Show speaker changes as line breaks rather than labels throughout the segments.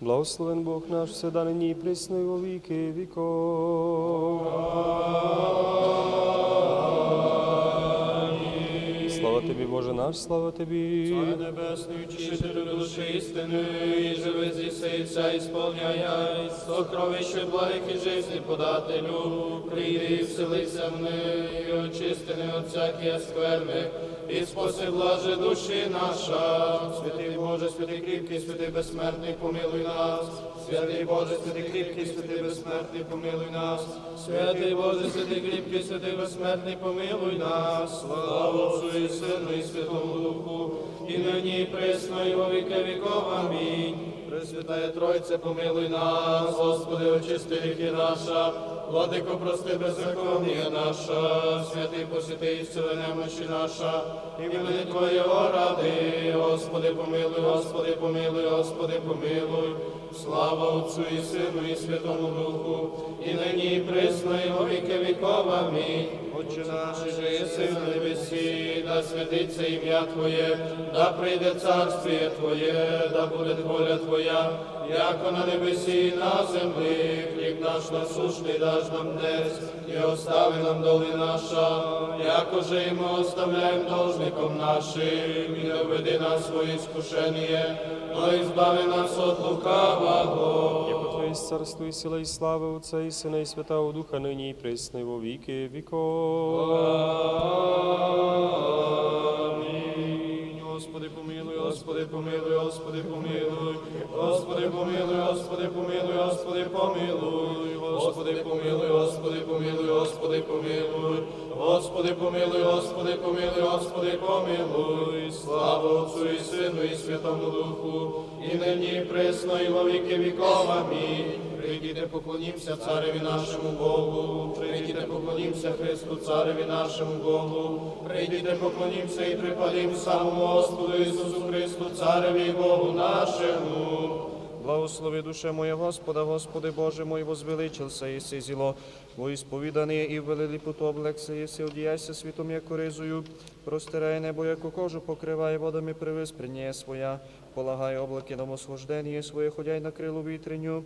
Благословен Бог наш, все нині і присно віки віков. Наш, слава тобі.
Царь Небесний, учителю душі істини, і живи зіситься, ісполняя, сокровище благих і жизни подателю, прийди і вселися в неї, і очисти не от всякої скверни, і спаси блаже душі наша. Святий Боже, святий кріпкий, святий безсмертний, помилуй нас. Святий Боже, святий кріпкий, святий безсмертний, помилуй нас. Святий Боже, святий кріпкий, святий безсмертний, помилуй нас. Слава Отцу і Сину і Святому Духу, і нині присно, і во віки віков. Амінь. Пресвятая Тройце, помилуй нас, Господи, очисти гріхи наша, Владико, прости беззаконня наша, святий посвяти і зціли немощі наша, імени Твоєго ради, Господи, помилуй, Господи, помилуй, Господи, помилуй. Слава Отцю і Сину і Святому Духу, і нині і присно, во віки віков. Амінь. Отче наш, що єси на небесі, да святиться ім'я Твоє, да прийде царствіє Твоє, да буде воля Твоя, яко на небесі на землі, хліб наш насушний даж нам днес, і остави нам доли наша, яко же і ми оставляємо должником нашим, і не введи нас в своє скушення, но і збави нас от лукавого.
Яко царству і сила і слава Отця і Сина і Святого Духа, нині і присни, во віки віков.
Господи, помилуй, Господи, помилуй, Господи, помилуй, Господи, помилуй, Господи, помилуй, Господи, помилуй, Господи, помилуй, Господи, помилуй, Господи, помилуй, Господи, помилуй, Господи, помилуй, слава Отцу і Сину і Святому Духу, і нині і присно, і во віки віков. Амінь. Прийдіте, поклонімося цареві нашому Богу, прийдіте, поклонімося Христу, цареві нашому Богу, прийдіте, поклонімося і припадім самому Господу Ісусу Христу, цареві Богу нашому.
Благослови душе моя Господа, Господи Боже мой, возвеличился еси зело, во исповедание и велели путу облекся еси, одіяйся світом яко ризою, простирай небо, яко кожу покривай водами привис своя, полагай облаки на своє, ходяй на крилу вітреню,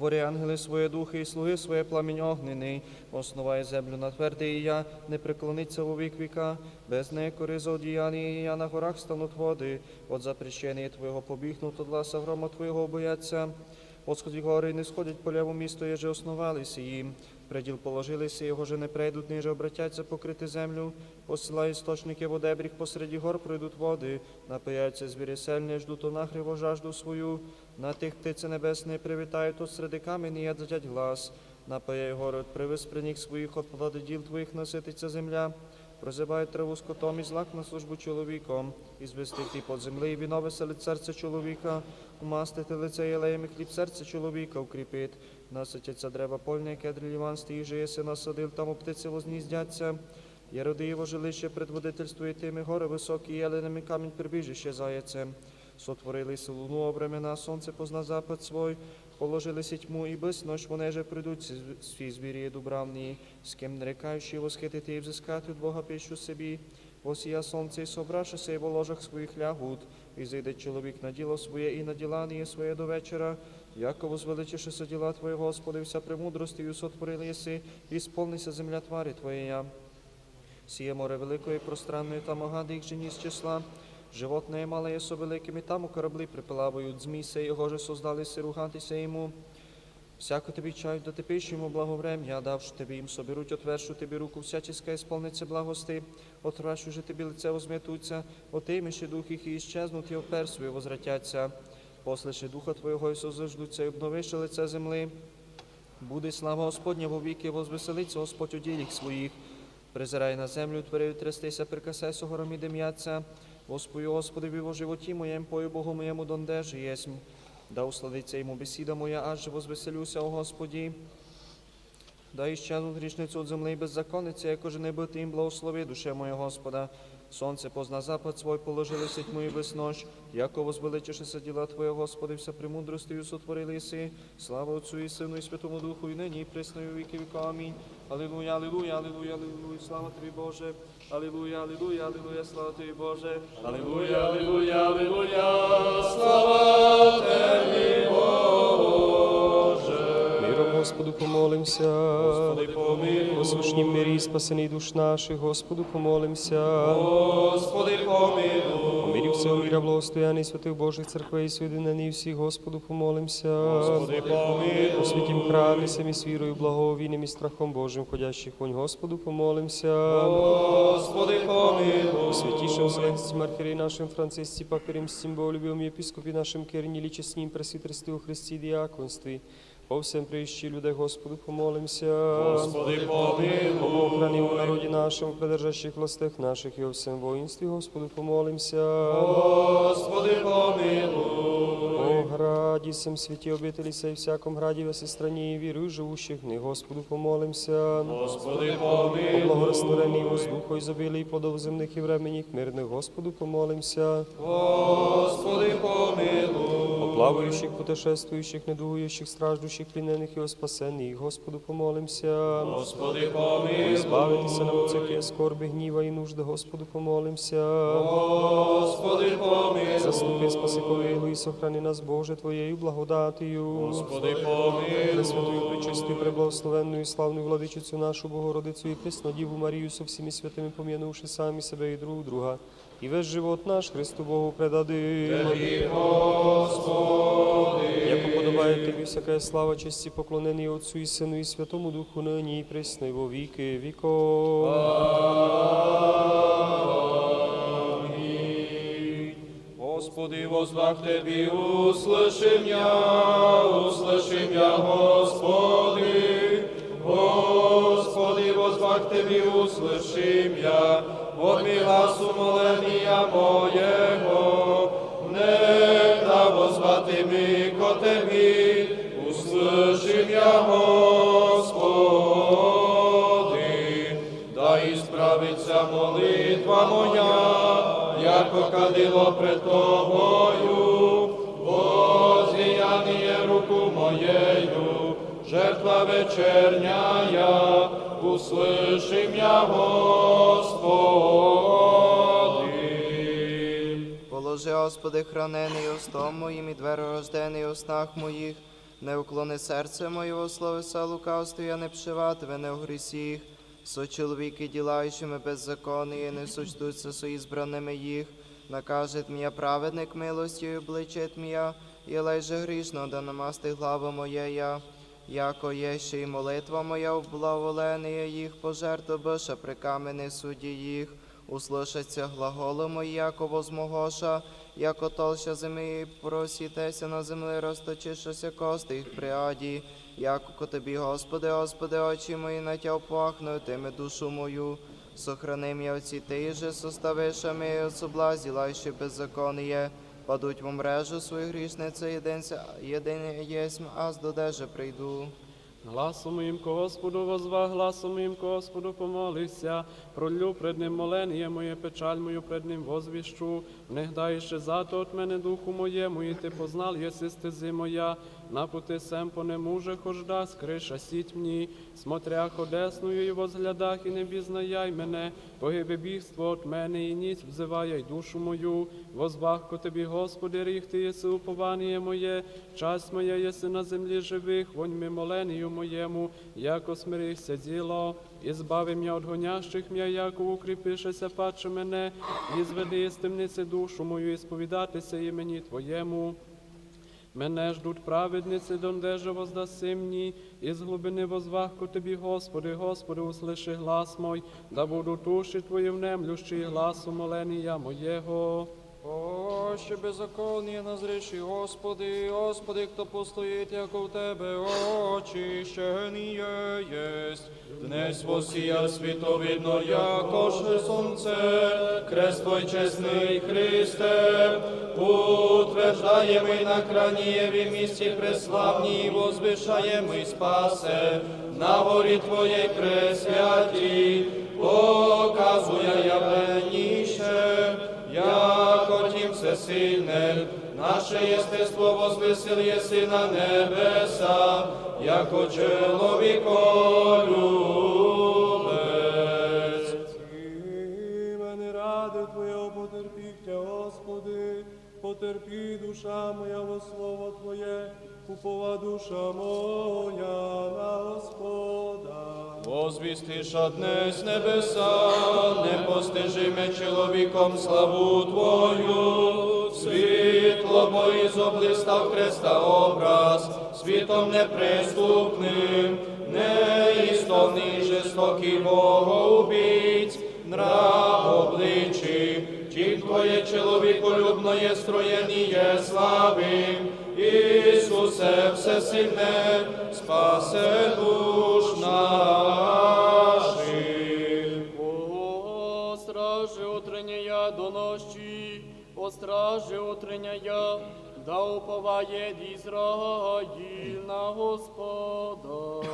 Твори ангели своє духи і слуги своє пламінь огнений, основай землю на твердий і я, не преклониться у вік віка, без неї кори за одіяння, і я на горах стануть води, от запрещення Твого побігнуть, от ласа грома Твоєго бояться. От сході гори не сходять по ляву місто, еже основалися їм. Приділ положилися, його же не прийдуть, ниже обратяться покрити землю. Посилай істочники водебріг посереді гор пройдуть води, напияються звірі сельні, ждуть онахриво жажду свою. На тих птиці небесні привітають, от середи камені ядзять глас. Напаяй город, привез приніг своїх, от плоди діл твоїх насититься земля. Прозивай траву скотом і злак на службу чоловіком, і звестити под і віно веселить серце чоловіка, умастити лице єлеєм і хліб серце чоловіка укріпить. Наситяться дерева польне, кедри ліванські, і єси насадив, там у птиці возніздяться. Я роди його жилище предводительствує тими гори високі, єленими камінь прибіжище заяцем. Сотворилися луну обремена, сонце позна запад свой, положили тьму і без ночь вони же прийдуть свій звірі дубравні, з ким не рекаючи восхитити і взискати Бога пищу собі. Восія сонце і собрашися, і в ложах своїх лягут, і зайде чоловік на діло своє і на ділання своє до вечора. Яко возвеличишися діла Твої, Господи, вся премудростю сотворили єси, і сповнися земля твари Твоєя. Сіє море великої, пространної, там огади їх жені з числа. Животне мале є со великими, там у кораблі припилавують зміси, його же создалися ругатися йому. Всяко тобі чають до тепиш йому благоврем'я, давши тобі їм соберуть, отвершу тобі руку, всяческа ісполниться благости, отрашу же тобі лице возметуться, отимеши дух їх і іщезнуть, і опер возвратяться. Послеши духа Твого і созаждуться, і обновиши лице земли. Буде слава Господня віки, возвеселиться Господь у діліх своїх. Призирай на землю, твори трястися, прикасайся горам і дим'яться. Господи, Господи, во животі моєм, пою Богу моєму, донде же єсмь. Да усладиться йому бесіда моя, аж возвеселюся, о Господі. Да іщезнуть грішницю від земли і беззаконниця, яко же не бити їм благослови, душе моя Господа. Сонце позна запад свой, положили сеть мою ночь. Яко возвеличишися діла Твоє, Господи, вся премудростю сотворили си. Слава Отцю і Сину і Святому Духу, і нині, і присно, і у віки віка. Амінь. Алілуя, алілуя, алілуя, алілуя, слава Тобі, Боже. Алілуя, алілуя, алілуя, слава Тобі, Боже.
Алілуя, алілуя, алілуя, слава Тебе, Боже.
Господу помолимся.
Господи, помилуй.
О сушнім мирі спасений душ наших, Господу помолимся.
Господи, помилуй.
О мирі всього міра, благостояний святих Божих церквей, соєдинений всіх, Господу помолимся.
Господи, помилуй.
У святім храмі, самі з вірою, благовійним і страхом Божим, ходящих вонь, Господу помолимся.
Господи, помилуй.
У святішем Вселенстві Маркері нашим Францисці, Папірим, Сімболюбім, єпископі нашим Керні, чеснім, пресвітерстві у Христі, діаконстві. По всем прищі людей, Господу помолимся.
Господи, помилуй.
Об охрані у народі нашому, придержащих властях наших і о всем воїнстві, Господу помолимся.
Господи, помилуй.
О граді, сем святі обителі сей всяком граді весі страні, вірую живущих в них, Господу помолимся.
Господи,
О
помилуй.
благорастворенні воздуху ізобілій плодов земних і временіх мирних, Господу помолимся.
Господи, помилуй.
О плаваючих, путешествуючих, недугуючих, страждущих, плінених і о спасенних, Господу помолимся.
Господи, помилуй.
Збавитися нам от всякої скорби, гніва і нужди, Господу помолимся.
Господи, помилуй.
Заступи, спаси, помилуй, і сохрани нас, Боже, Твоєю благодатію.
Господи, помилуй.
Пресвятую, пречистую, преблагословенную і славну владичицю нашу Богородицю і Преснодіву Марію со всіми святими пом'янувши самі себе і друг друга. І весь живот наш Христу Богу предадим. Яко подобає тобі всяка слава, честь і поклонені Отцу і Сину і Святому Духу нині і присно і во віки віков.
Господи, возвах Тебе, услышим я, услышим я, Господи. Господи, возвах Тебе, услышим я, гласу моления моєго. Не да возвати ми ко Тебі, услышим я, Господи. Да ісправиться молитва моя, яко кадило пред Тобою, возліяние руку моєю, жертва вечерняя, услышим я, Господи.
Положи, Господи, хранений устом моїм і дверорождений у снах моїх. Не уклони серце моєго словеса лукавству, я не пшиватиме не у грісіх. Со чоловіки, ділаючими беззаконні, не сочтуться со ізбраними їх. Накажет мія праведник милостю, обличить мія, і леже грішно, да намасти глава моєя. Яко є ще й молитва моя в благоволення їх, пожертва биша при камені суді їх. Услышаться глаголи мої, яко возмогоша, яко толща землі, просітеся на землі, розточишися кости їх при аді. Яко тобі, Господи, Господи, очі мої на тя тими душу мою. Сохрани м'я оці ти же, составиша ми от соблазі, лайші беззаконніє. Падуть в мрежу свою грішниці, єдинця, єдине єсмь, аз додеже прийду.
Гласом моїм Господу возва, гласом моїм Господу помолися, пролю пред ним молення моє, печаль мою пред ним возвіщу, не гдаєше зато от мене духу моєму, і ти познал, єси стези моя, на пути сем по нему же хожда, скриша сіть мені, смотрях одесною і возглядах, і не бізнаяй мене, погибе бігство от мене, і ніць взиває й душу мою, возвах ко тобі, Господи, ріг ти єси уповання моє, часть моя єси на землі живих, вонь ми моленію моєму, яко смирихся діло, і збави м'я от гонящих м'я, яко укріпишеся, паче мене, і зведи з темниці душу мою, і сповідатися імені Твоєму. Мене ждуть праведниці, дондеже воздаси мені, із глибини возвах ко тобі, Господи, Господи, услиши глас мой, да буду туші Твої внемлющий гласу моленія моєго.
О, ще беззаконні назріші, Господи, Господи, хто постоїть, як у Тебе очищеніє єсть.
Днес восія світовидно, якоже сонце, крест Твой чесний Христе, утверждаємо на кранієві місці преславні, возвишаємо й спасе, на горі Твоєй пресвяті, показує явленіше всесильне, наше естество возвесил єси на небеса, яко чоловіколюбець.
Мене ради Твоє потерпіття, Господи, потерпі душа моя во слово Твоє, упова душа моя на Господа.
Возвістиша з небеса, непостижиме чоловіком славу Твою, світло бо ізоблистав Хреста образ, світом неприступним, неістовний жестокий Богоубійць, нрав обличчі, тім Твоє чоловіколюбноє строєніє слави, Ісусе всесильне, спасе душ наших.
О, стражи я до ночи, о стражи утренняя, да уповає Ізраїль на Господа.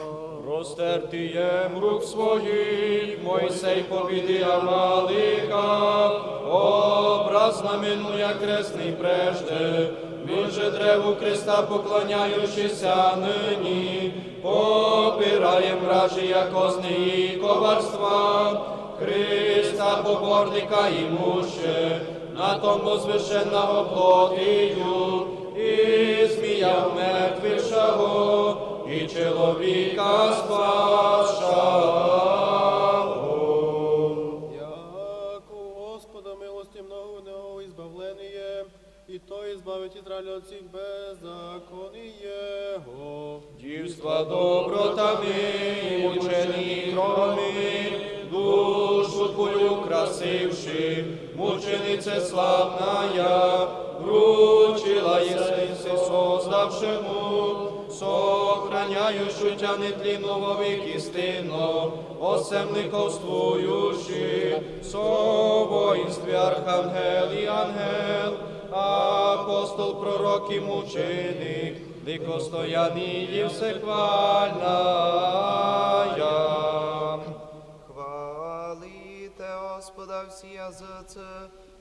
Розтертієм рук своїх, Мойсей побіди Амалика, образ знаменуя кресний прежде, він же древу Христа поклоняючися нині, попирає мражі, як і коварства, Христа поборника і муще, на тому звишенного плотію, і змія мертвішого, і чоловіка
у Господа милости много него избавление, и то избавить Израиля от всех беззаконий Его.
Дівства добротами, і мучені кровами, твою красивши, мученице славная, вручила єси создавшему, сохраняющу тя нетлінну во вік істину, осемниковствуючи, со воїнстві архангел і ангел, апостол, пророк і мученик, дикостояний всехвальная.
Хвалите Господа всі язиці,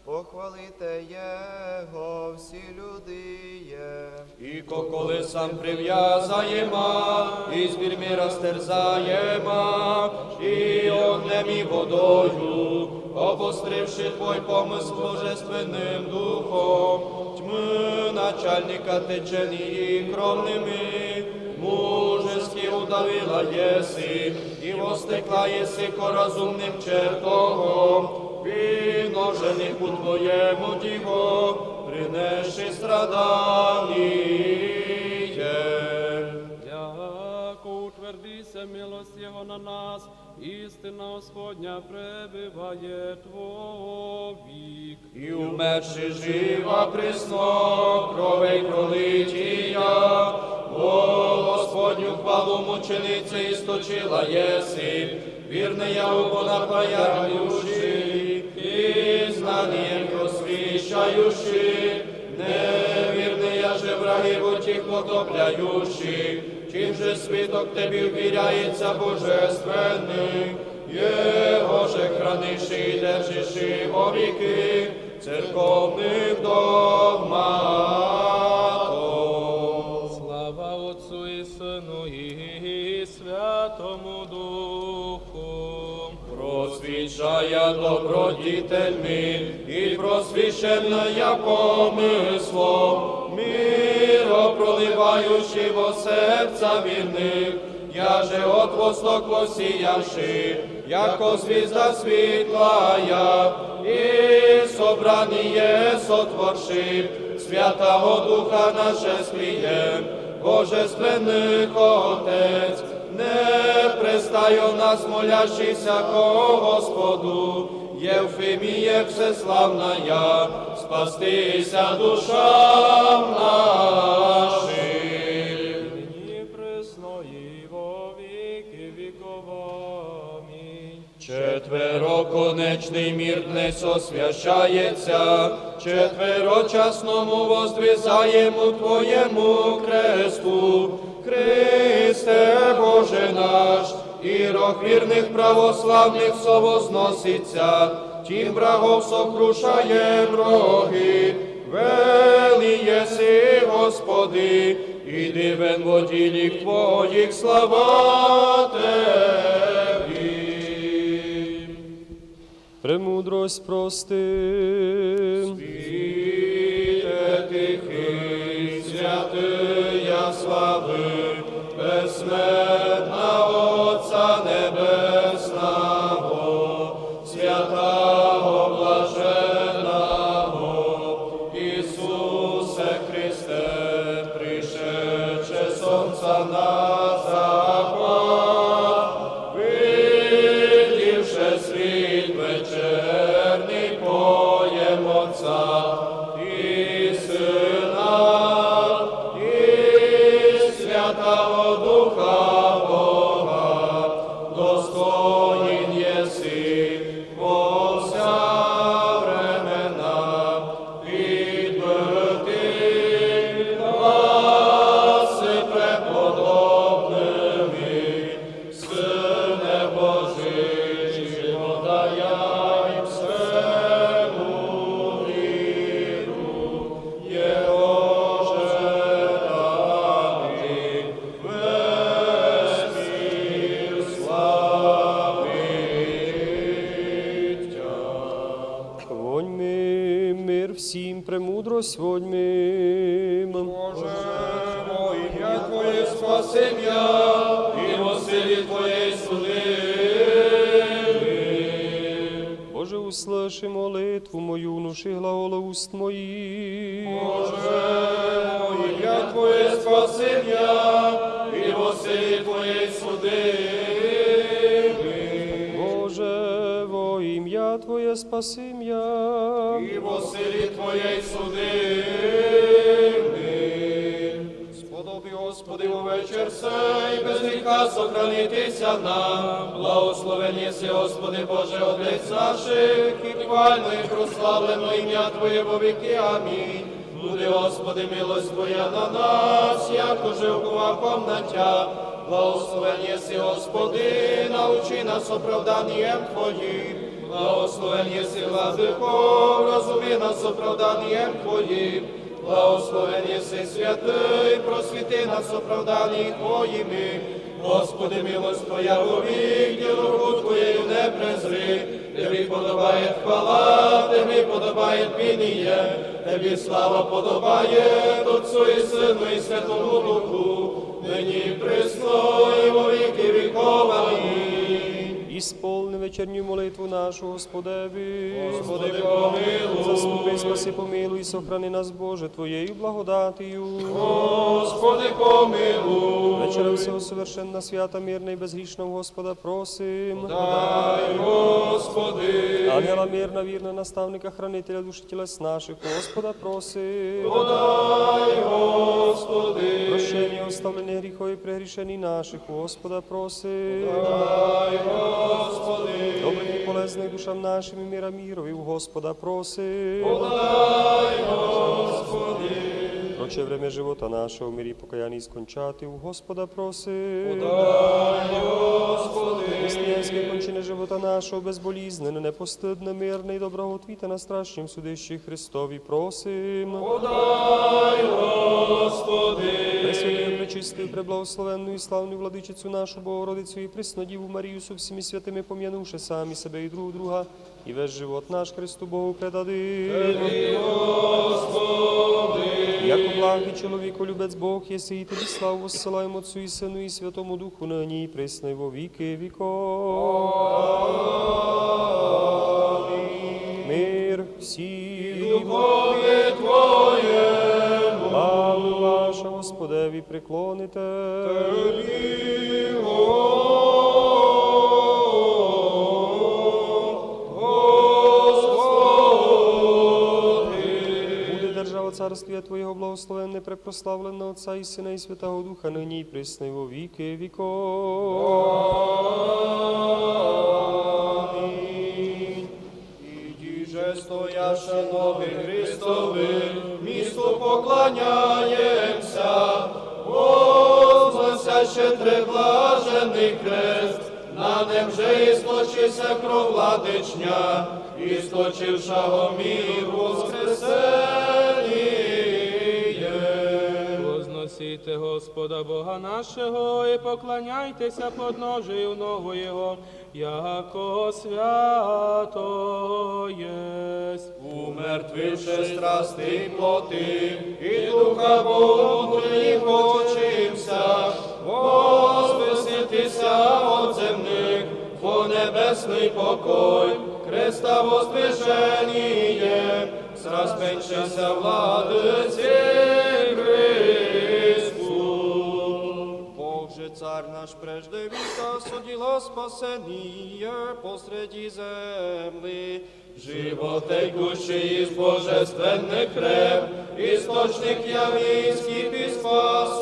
похвалите Його всі люди.
І коли сам прив'язаєма, і збір міра стерзаєма, і огнем і водою, обостривши твой помисл божественним духом, тьми начальника течені кровними, мужески удавила єси, і востекла єси коразумним чертогом, Віножених у твоєму діво, принесши страдання.
Яко утвердися милость Його на нас, істина Господня пребиває Твовік.
І умерши жива присно, кровей пролитія, о Господню хвалу мучениці істочила єси, вірне я у напаяючи, просвіщаючи, невірний я же врагів утіх потопляючи, чим же світок тобі ввіряється божественний, Його же храниши і держиши о віки, церковних догматом. Просвічая добродітельми і просвіщенная помислом, миро проливаючи во серця вірних, я же от восток посіявши, яко звізда світлая, і собраніє сотворши, Святого Духа наше склієм, Божественних Отець, не пристаю нас молящийся ко Господу, Євфиміє всеславна я, спастися душам нашим. Четвероконечний мір днес освящається, четверочасному воздвизаємо Твоєму кресту, Христе Боже наш, і рок вірних православних совозноситься, тім врагов сокрушає роги, вели єси, Господи, і дивен воділік Твоїх слава Тебі.
Премудрость прости.
Світе тихий, я слави, безсмертна
премудрость воньми.
Боже мой, я Твоє спасення, і в оселі Твоєї суди.
Боже, услыши молитву мою, внуши глагола уст моїх.
Боже мой, я Твоє спасення, і в оселі Твоєї суди.
Боже, во ім'я Твоє спасим я.
І в оселі Твоєї суди. Сподоби, Господи, у вечір сей, без гріха сохранитися нам. Благословен єси, Господи Боже, Отець наших, і хвально і прославлено ім'я Твоє во віки. Амінь. Буде, Господи, милость Твоя на нас, як уже укуваком на Тя. Благословен єси, Господи, научи нас оправданням Твоїм. Благословен єси, Владико, нас оправданням Твоїм. Благословен єси святий, просвіти нас оправданні Твоїми. Господи, милость Твоя вовік, діло руку Твоєю не презри. Тобі подобає хвала, Тобі подобає пініє, Тобі слава подобає Отцу і Сину і Святому Духу, нині і присно і во віки віков. Амінь.
Ісполни вечірню молитву нашу, Господеві.
Господи, помилуй.
Заступи, спаси, помилуй, сохрани нас, Боже, Твоєю благодатію.
Господи, помилуй.
Вечера всього совершенна, свята, мирна і безгрішна в Господа просим.
Дай, Господи.
Ангела мирна, вірна, наставника, хранителя душі тілес наших, Господа просим.
Подай, Господи.
Прощення, оставлення гріхов і прегрішені наших, Господа просим.
Дай, Господи.
Добрих і полезних душам нашим і міра мірові, у Господа просим.
Подай, Господи.
Проче время живота нашого, в мирі покаянні скончати, у Господа просим.
Дай, Господи.
Християнське кончини живота нашого, безболізнене, непостидне, мирне і доброготвіте на страшнім судищі Христові просим.
Подай, Господи.
Пречистую, преблагословенну і славну владичицю нашу Богородицю і приснодіву Марію со всіми святими пом'янувши самі себе і друг друга, і весь живот наш Христу Богу предади. Як благий чоловіку, любець Бог, єси і тобі славу воссилаємо Отцю і Сину і Святому Духу, нині і присно, во віки віков. Мир всім. Господеві, приклоните. Буде держава царствія Твоєго благословенне, препрославлене Отця і Сина і Святого Духа, нині і присно, во віки віков.
Стояше новий Христовий, місту поклоняємося, на нем же істочися кров владичня, істочившого мір воскресення
просіте Господа Бога нашого і поклоняйтеся подножию ногу Його, яко свято єсть.
Умертвивши страсти плоти, і духа Богу не хочемся, возвеснитися от земних, по небесний покой, Христа возвишеніє, зраспеншися владиці Христу. Бог же царь наш прежде віка судило спасение посреди земли, Животе гущий із божественних хреб, істочник явінських і.